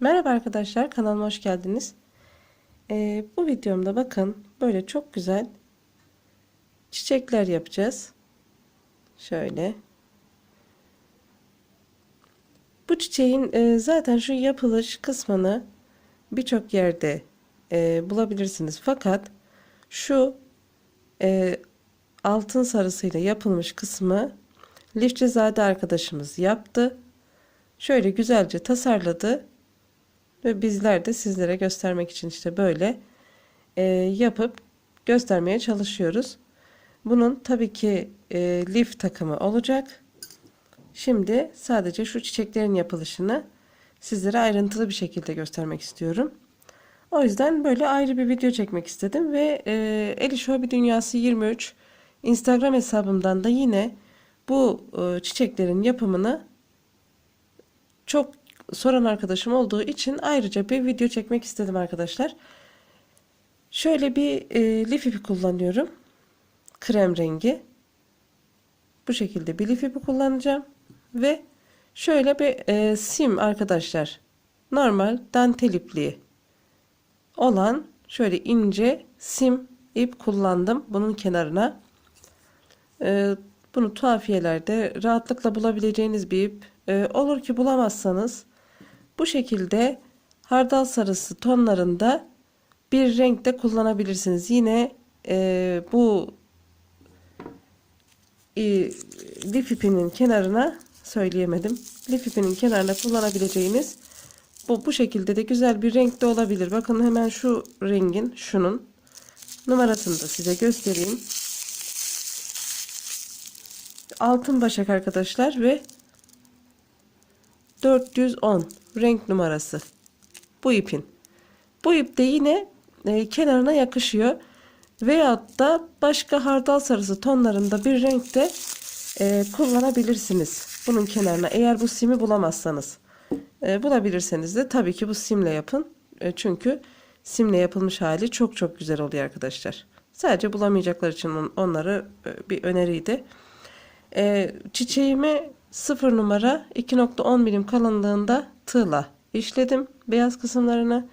Merhaba arkadaşlar kanalıma hoş geldiniz. Ee, bu videomda bakın böyle çok güzel çiçekler yapacağız. Şöyle. Bu çiçeğin e, zaten şu yapılış kısmını birçok yerde e, bulabilirsiniz. Fakat şu e, altın sarısıyla yapılmış kısmı Lifçizade arkadaşımız yaptı. Şöyle güzelce tasarladı ve bizler de sizlere göstermek için işte böyle e, yapıp göstermeye çalışıyoruz. Bunun tabii ki e, lif takımı olacak. Şimdi sadece şu çiçeklerin yapılışını sizlere ayrıntılı bir şekilde göstermek istiyorum. O yüzden böyle ayrı bir video çekmek istedim ve e, Eliş Hobi Dünyası 23 Instagram hesabımdan da yine bu e, çiçeklerin yapımını çok soran arkadaşım olduğu için ayrıca bir video çekmek istedim arkadaşlar. Şöyle bir e, lif ipi kullanıyorum. Krem rengi. Bu şekilde bir lif ipi kullanacağım. Ve şöyle bir e, sim arkadaşlar. Normal dantel ipliği olan şöyle ince sim ip kullandım. Bunun kenarına. E, bunu tuhafiyelerde rahatlıkla bulabileceğiniz bir ip. E, olur ki bulamazsanız bu şekilde hardal sarısı tonlarında bir renkte kullanabilirsiniz. Yine e, bu e, lif ipinin kenarına söyleyemedim. Lif ipinin kenarına kullanabileceğiniz bu, bu şekilde de güzel bir renkte olabilir. Bakın hemen şu rengin şunun numarasını da size göstereyim. Altın başak arkadaşlar ve 410 renk numarası. Bu ipin. Bu ip de yine e, kenarına yakışıyor. Veyahut da başka hardal sarısı tonlarında bir renkte e, kullanabilirsiniz. Bunun kenarına eğer bu simi bulamazsanız. E, bulabilirseniz de tabii ki bu simle yapın. E, çünkü simle yapılmış hali çok çok güzel oluyor arkadaşlar. Sadece bulamayacaklar için on, onları e, bir öneriydi. E, çiçeğimi 0 numara 2.10 milim kalınlığında tığla işledim beyaz kısımlarını.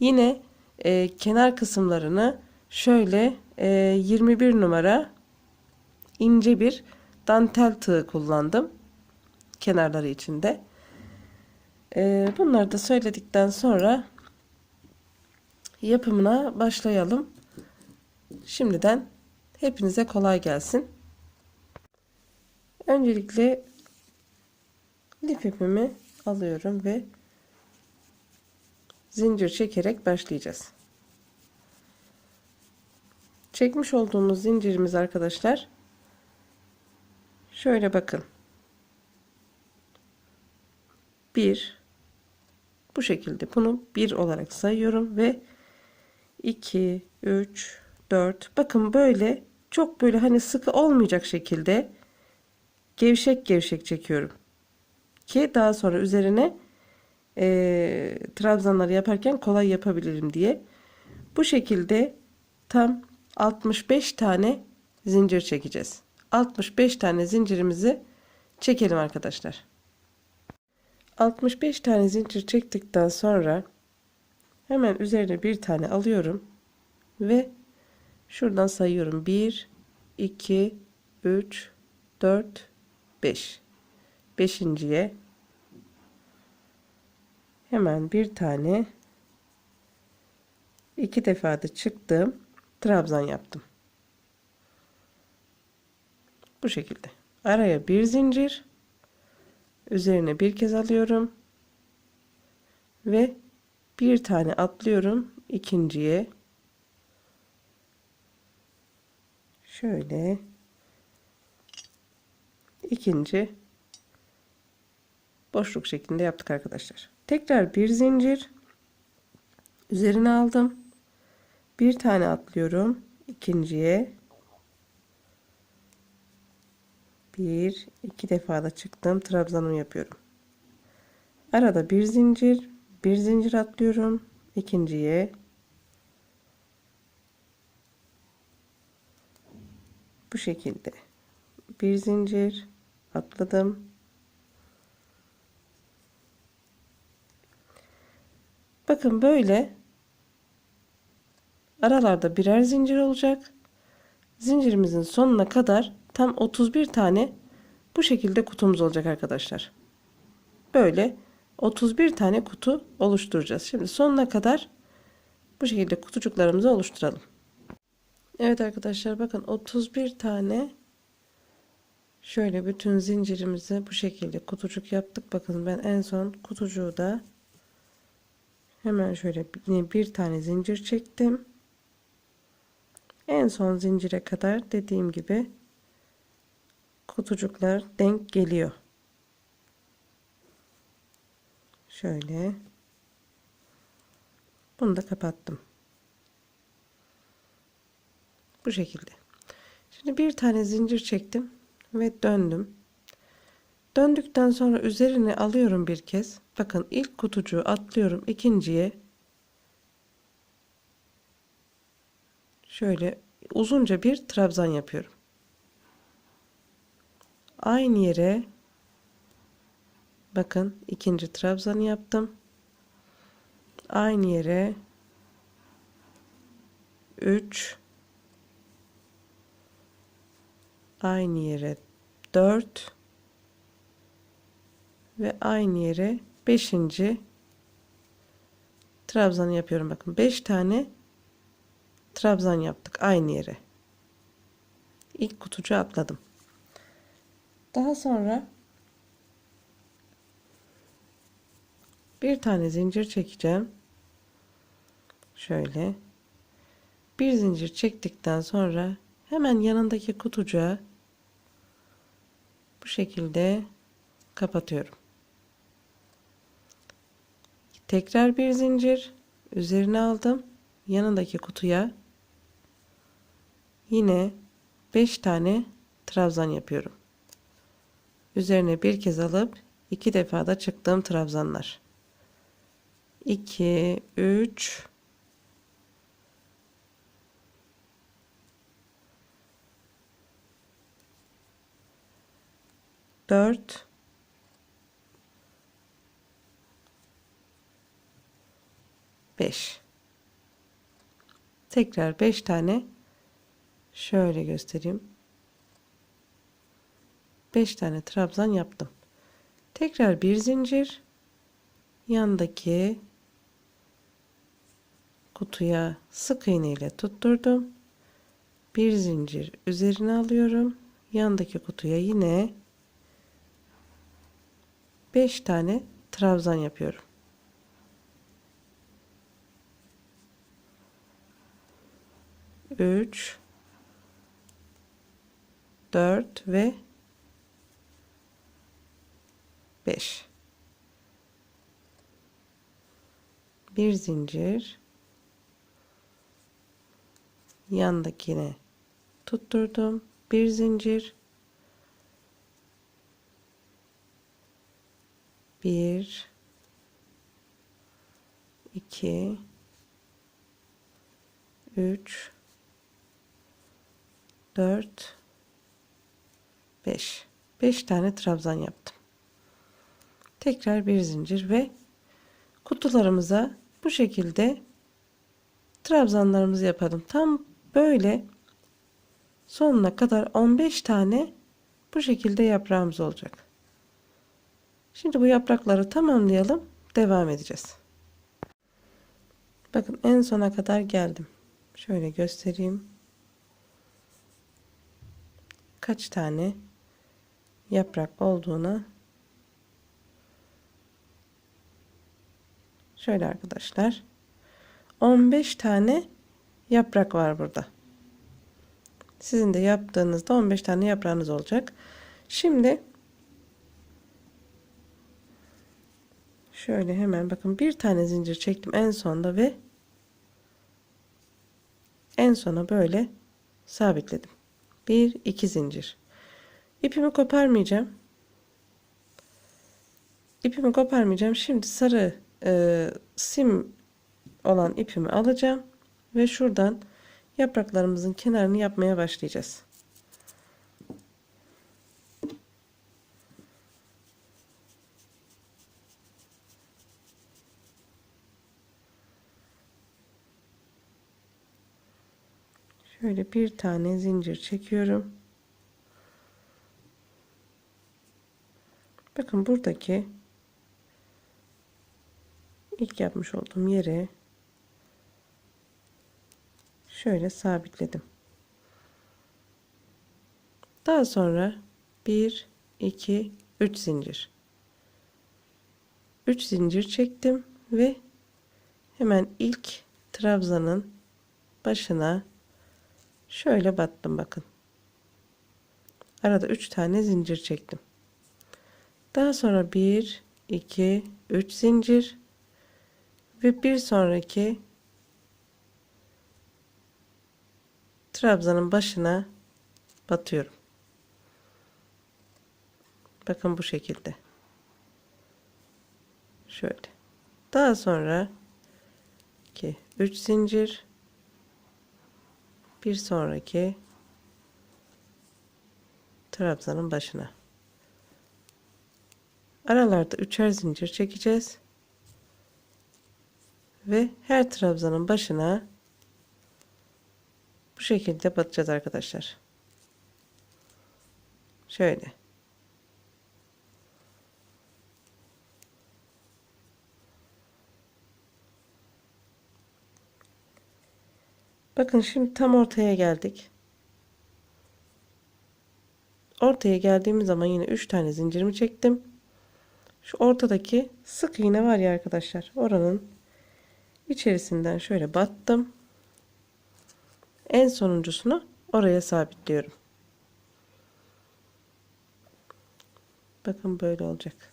Yine e, kenar kısımlarını şöyle e, 21 numara ince bir dantel tığ kullandım. Kenarları içinde. E, bunları da söyledikten sonra yapımına başlayalım. Şimdiden hepinize kolay gelsin. Öncelikle lif ipimi alıyorum ve zincir çekerek başlayacağız. Çekmiş olduğumuz zincirimiz arkadaşlar şöyle bakın. Bir bu şekilde bunu bir olarak sayıyorum ve 2 3 4 bakın böyle çok böyle hani sıkı olmayacak şekilde gevşek gevşek çekiyorum ki daha sonra üzerine e, trabzanları yaparken kolay yapabilirim diye. Bu şekilde tam 65 tane zincir çekeceğiz. 65 tane zincirimizi çekelim arkadaşlar. 65 tane zincir çektikten sonra hemen üzerine bir tane alıyorum ve şuradan sayıyorum 1 2 3 4 5 beşinciye hemen bir tane iki defa da çıktım trabzan yaptım. Bu şekilde. Araya bir zincir üzerine bir kez alıyorum ve bir tane atlıyorum ikinciye. Şöyle ikinci boşluk şeklinde yaptık arkadaşlar. Tekrar bir zincir üzerine aldım. Bir tane atlıyorum ikinciye. Bir, iki defa da çıktım. Trabzanımı yapıyorum. Arada bir zincir, bir zincir atlıyorum ikinciye. Bu şekilde bir zincir atladım Bakın böyle aralarda birer zincir olacak. Zincirimizin sonuna kadar tam 31 tane bu şekilde kutumuz olacak arkadaşlar. Böyle 31 tane kutu oluşturacağız. Şimdi sonuna kadar bu şekilde kutucuklarımızı oluşturalım. Evet arkadaşlar bakın 31 tane şöyle bütün zincirimizi bu şekilde kutucuk yaptık. Bakın ben en son kutucuğu da hemen şöyle yine bir tane zincir çektim. En son zincire kadar dediğim gibi kutucuklar denk geliyor. Şöyle. Bunu da kapattım. Bu şekilde. Şimdi bir tane zincir çektim ve döndüm. Döndükten sonra üzerine alıyorum bir kez. Bakın ilk kutucuğu atlıyorum ikinciye. Şöyle uzunca bir trabzan yapıyorum. Aynı yere bakın ikinci trabzanı yaptım. Aynı yere 3 aynı yere 4 ve aynı yere 5. trabzan yapıyorum. Bakın 5 tane trabzan yaptık aynı yere. İlk kutucu atladım. Daha sonra bir tane zincir çekeceğim. Şöyle bir zincir çektikten sonra hemen yanındaki kutucuğa bu şekilde kapatıyorum. Tekrar bir zincir üzerine aldım. Yanındaki kutuya yine 5 tane trabzan yapıyorum. Üzerine bir kez alıp iki defa da çıktığım trabzanlar. 2 3 4 5 tekrar 5 tane şöyle göstereyim. 5 tane trabzan yaptım. Tekrar bir zincir. Yandaki kutuya sık iğne ile tutturdum. Bir zincir üzerine alıyorum. Yandaki kutuya yine 5 tane trabzan yapıyorum. Üç, dört ve beş. Bir zincir yandakine tutturdum. Bir zincir bir iki üç dört beş beş tane trabzan yaptım. Tekrar bir zincir ve kutularımıza bu şekilde trabzanlarımızı yapalım. Tam böyle sonuna kadar 15 tane bu şekilde yaprağımız olacak. Şimdi bu yaprakları tamamlayalım. Devam edeceğiz. Bakın en sona kadar geldim. Şöyle göstereyim. Kaç tane yaprak olduğunu şöyle arkadaşlar 15 tane yaprak var burada. Sizin de yaptığınızda 15 tane yaprağınız olacak. Şimdi Şöyle hemen bakın bir tane zincir çektim en sonda ve en sona böyle sabitledim. Bir iki zincir. İpimi koparmayacağım. İpimi koparmayacağım. Şimdi sarı e, sim olan ipimi alacağım ve şuradan yapraklarımızın kenarını yapmaya başlayacağız. Şöyle bir tane zincir çekiyorum. Bakın buradaki ilk yapmış olduğum yere şöyle sabitledim. Daha sonra 1 2 3 zincir. 3 zincir çektim ve hemen ilk trabzanın başına şöyle battım bakın. Arada 3 tane zincir çektim. Daha sonra 1 2 3 zincir ve bir sonraki trabzanın başına batıyorum. Bakın bu şekilde. Şöyle. Daha sonra 2 3 zincir bir sonraki trabzanın başına. Aralarda üçer zincir çekeceğiz. Ve her trabzanın başına bu şekilde batacağız arkadaşlar. Şöyle. Bakın şimdi tam ortaya geldik. Ortaya geldiğimiz zaman yine 3 tane zincirimi çektim. Şu ortadaki sık iğne var ya arkadaşlar. Oranın içerisinden şöyle battım. En sonuncusunu oraya sabitliyorum. Bakın böyle olacak.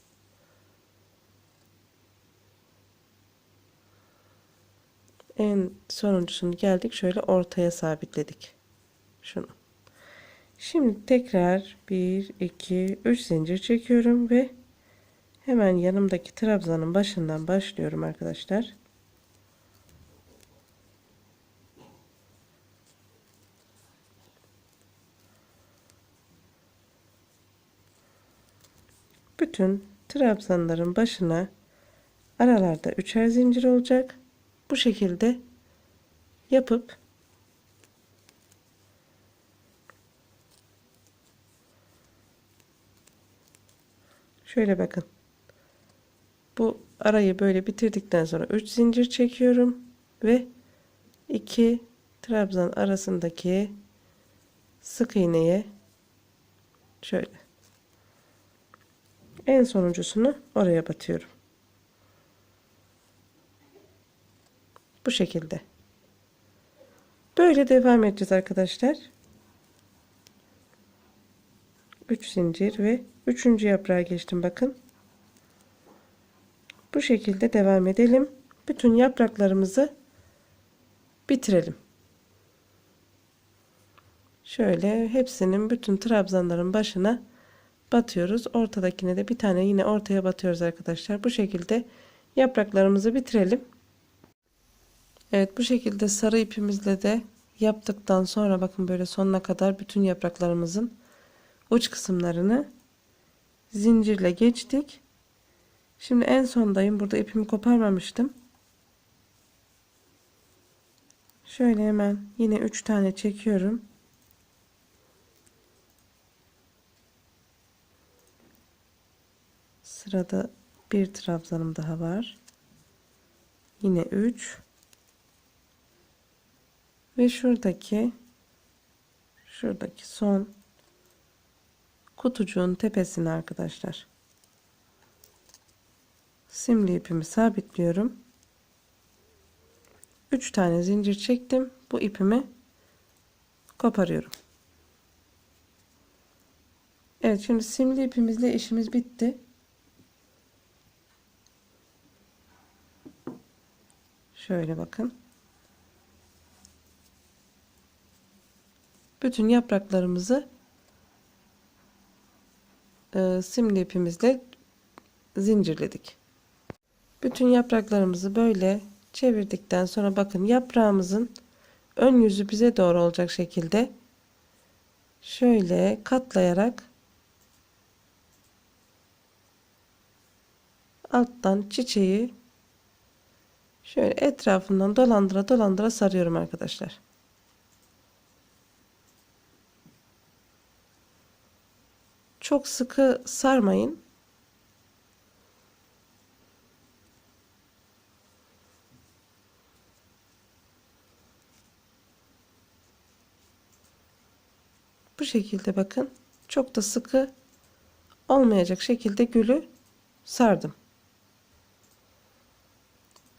En sonuncusunu geldik şöyle ortaya sabitledik. Şunu. Şimdi tekrar 1 2 3 zincir çekiyorum ve hemen yanımdaki trabzanın başından başlıyorum arkadaşlar. Bütün trabzanların başına aralarda üçer zincir olacak. Bu şekilde yapıp şöyle bakın. Bu arayı böyle bitirdikten sonra 3 zincir çekiyorum ve 2 trabzan arasındaki sık iğneye şöyle en sonuncusunu oraya batıyorum. Bu şekilde. Böyle devam edeceğiz arkadaşlar. 3 zincir ve 3. yaprağa geçtim bakın. Bu şekilde devam edelim. Bütün yapraklarımızı bitirelim. Şöyle hepsinin bütün trabzanların başına batıyoruz. Ortadakine de bir tane yine ortaya batıyoruz arkadaşlar. Bu şekilde yapraklarımızı bitirelim. Evet bu şekilde sarı ipimizle de yaptıktan sonra bakın böyle sonuna kadar bütün yapraklarımızın uç kısımlarını zincirle geçtik. Şimdi en sondayım. Burada ipimi koparmamıştım. Şöyle hemen yine 3 tane çekiyorum. Sırada bir trabzanım daha var. Yine 3 ve şuradaki şuradaki son kutucuğun tepesine arkadaşlar. Simli ipimi sabitliyorum. 3 tane zincir çektim. Bu ipimi koparıyorum. Evet şimdi simli ipimizle işimiz bitti. Şöyle bakın bütün yapraklarımızı e, simli ipimizle zincirledik. Bütün yapraklarımızı böyle çevirdikten sonra bakın yaprağımızın ön yüzü bize doğru olacak şekilde şöyle katlayarak alttan çiçeği şöyle etrafından dolandıra dolandıra sarıyorum arkadaşlar. Çok sıkı sarmayın. Bu şekilde bakın. Çok da sıkı olmayacak şekilde gülü sardım.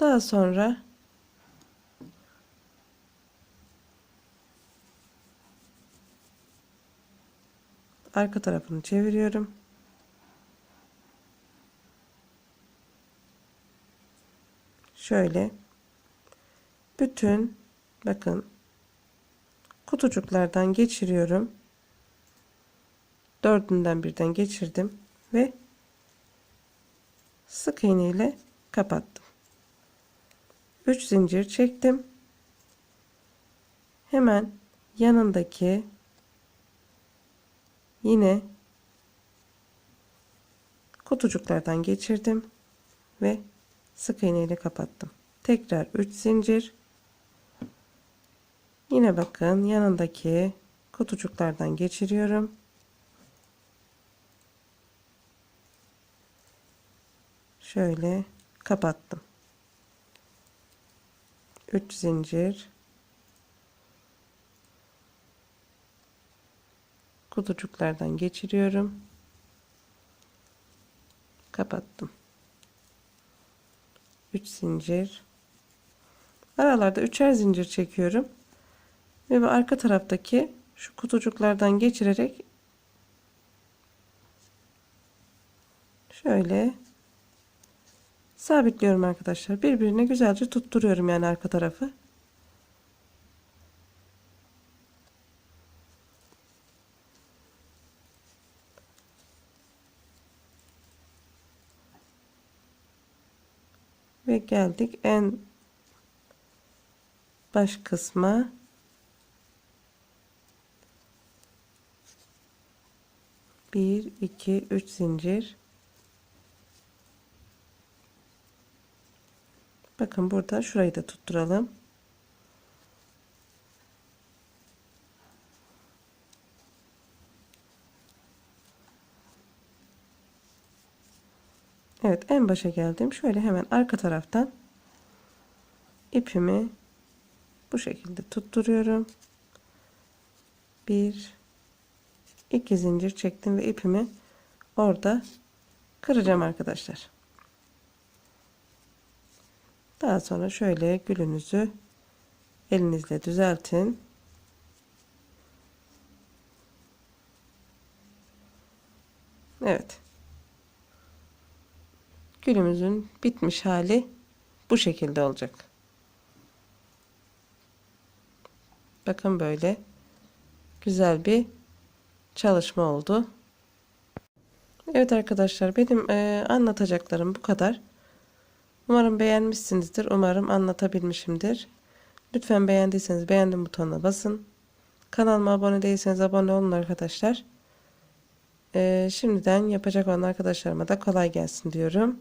Daha sonra arka tarafını çeviriyorum. Şöyle bütün bakın kutucuklardan geçiriyorum. Dördünden birden geçirdim ve sık iğne ile kapattım. 3 zincir çektim. Hemen yanındaki yine kutucuklardan geçirdim ve sık iğne ile kapattım. Tekrar 3 zincir. Yine bakın yanındaki kutucuklardan geçiriyorum. Şöyle kapattım. 3 zincir kutucuklardan geçiriyorum kapattım 3 zincir aralarda üçer zincir çekiyorum ve arka taraftaki şu kutucuklardan geçirerek şöyle sabitliyorum arkadaşlar. Birbirine güzelce tutturuyorum yani arka tarafı. Ve geldik en baş kısma. Bir, iki, üç zincir. Bakın burada şurayı da tutturalım. Evet en başa geldim. Şöyle hemen arka taraftan ipimi bu şekilde tutturuyorum. Bir iki zincir çektim ve ipimi orada kıracağım arkadaşlar. Daha sonra şöyle gülünüzü elinizle düzeltin. Evet. Gülümüzün bitmiş hali bu şekilde olacak. Bakın böyle güzel bir çalışma oldu. Evet arkadaşlar benim e, anlatacaklarım bu kadar. Umarım beğenmişsinizdir. Umarım anlatabilmişimdir. Lütfen beğendiyseniz beğendim butonuna basın. Kanalıma abone değilseniz abone olun arkadaşlar. Ee, şimdiden yapacak olan arkadaşlarıma da kolay gelsin diyorum.